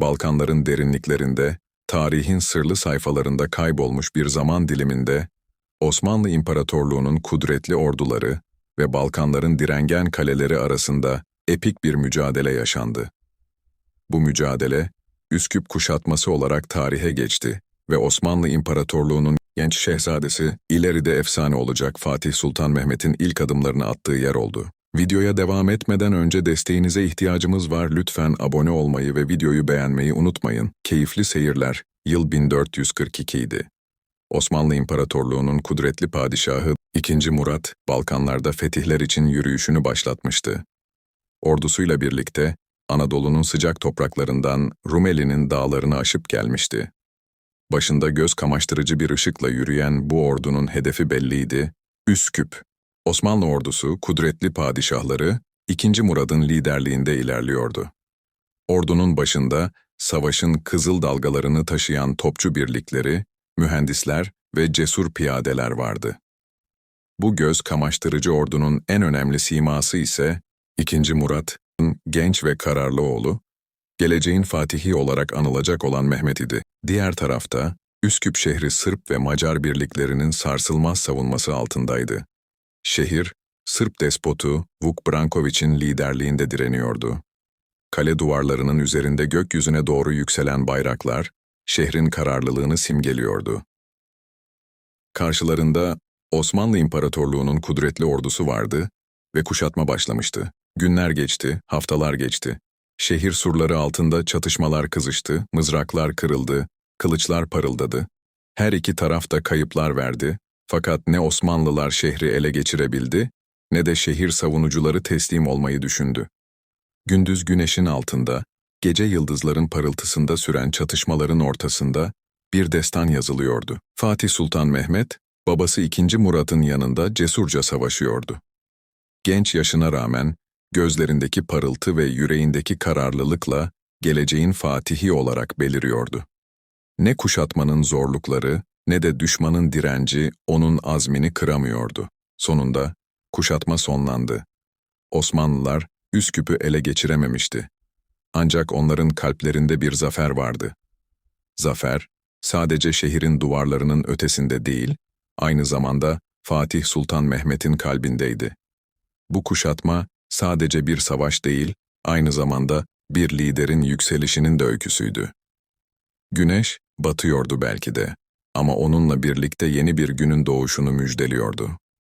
Balkanların derinliklerinde, tarihin sırlı sayfalarında kaybolmuş bir zaman diliminde, Osmanlı İmparatorluğu'nun kudretli orduları ve Balkanların direngen kaleleri arasında epik bir mücadele yaşandı. Bu mücadele, Üsküp kuşatması olarak tarihe geçti ve Osmanlı İmparatorluğu'nun genç şehzadesi, ileride efsane olacak Fatih Sultan Mehmet'in ilk adımlarını attığı yer oldu. Videoya devam etmeden önce desteğinize ihtiyacımız var. Lütfen abone olmayı ve videoyu beğenmeyi unutmayın. Keyifli seyirler. Yıl 1442 idi. Osmanlı İmparatorluğu'nun kudretli padişahı 2. Murat, Balkanlarda fetihler için yürüyüşünü başlatmıştı. Ordusuyla birlikte Anadolu'nun sıcak topraklarından Rumeli'nin dağlarını aşıp gelmişti. Başında göz kamaştırıcı bir ışıkla yürüyen bu ordunun hedefi belliydi, Üsküp. Osmanlı ordusu, kudretli padişahları, 2. Murad'ın liderliğinde ilerliyordu. Ordunun başında, savaşın kızıl dalgalarını taşıyan topçu birlikleri, mühendisler ve cesur piyadeler vardı. Bu göz kamaştırıcı ordunun en önemli siması ise, 2. Murad'ın genç ve kararlı oğlu, geleceğin fatihi olarak anılacak olan Mehmet idi. Diğer tarafta, Üsküp şehri Sırp ve Macar birliklerinin sarsılmaz savunması altındaydı. Şehir, Sırp despotu Vuk Branković'in liderliğinde direniyordu. Kale duvarlarının üzerinde gökyüzüne doğru yükselen bayraklar, şehrin kararlılığını simgeliyordu. Karşılarında Osmanlı İmparatorluğu'nun kudretli ordusu vardı ve kuşatma başlamıştı. Günler geçti, haftalar geçti. Şehir surları altında çatışmalar kızıştı, mızraklar kırıldı, kılıçlar parıldadı. Her iki taraf da kayıplar verdi fakat ne Osmanlılar şehri ele geçirebildi, ne de şehir savunucuları teslim olmayı düşündü. Gündüz güneşin altında, gece yıldızların parıltısında süren çatışmaların ortasında bir destan yazılıyordu. Fatih Sultan Mehmet, babası 2. Murat'ın yanında cesurca savaşıyordu. Genç yaşına rağmen, gözlerindeki parıltı ve yüreğindeki kararlılıkla geleceğin fatihi olarak beliriyordu. Ne kuşatmanın zorlukları, ne de düşmanın direnci onun azmini kıramıyordu. Sonunda kuşatma sonlandı. Osmanlılar Üsküp'ü ele geçirememişti. Ancak onların kalplerinde bir zafer vardı. Zafer, sadece şehrin duvarlarının ötesinde değil, aynı zamanda Fatih Sultan Mehmet'in kalbindeydi. Bu kuşatma sadece bir savaş değil, aynı zamanda bir liderin yükselişinin de öyküsüydü. Güneş batıyordu belki de ama onunla birlikte yeni bir günün doğuşunu müjdeliyordu.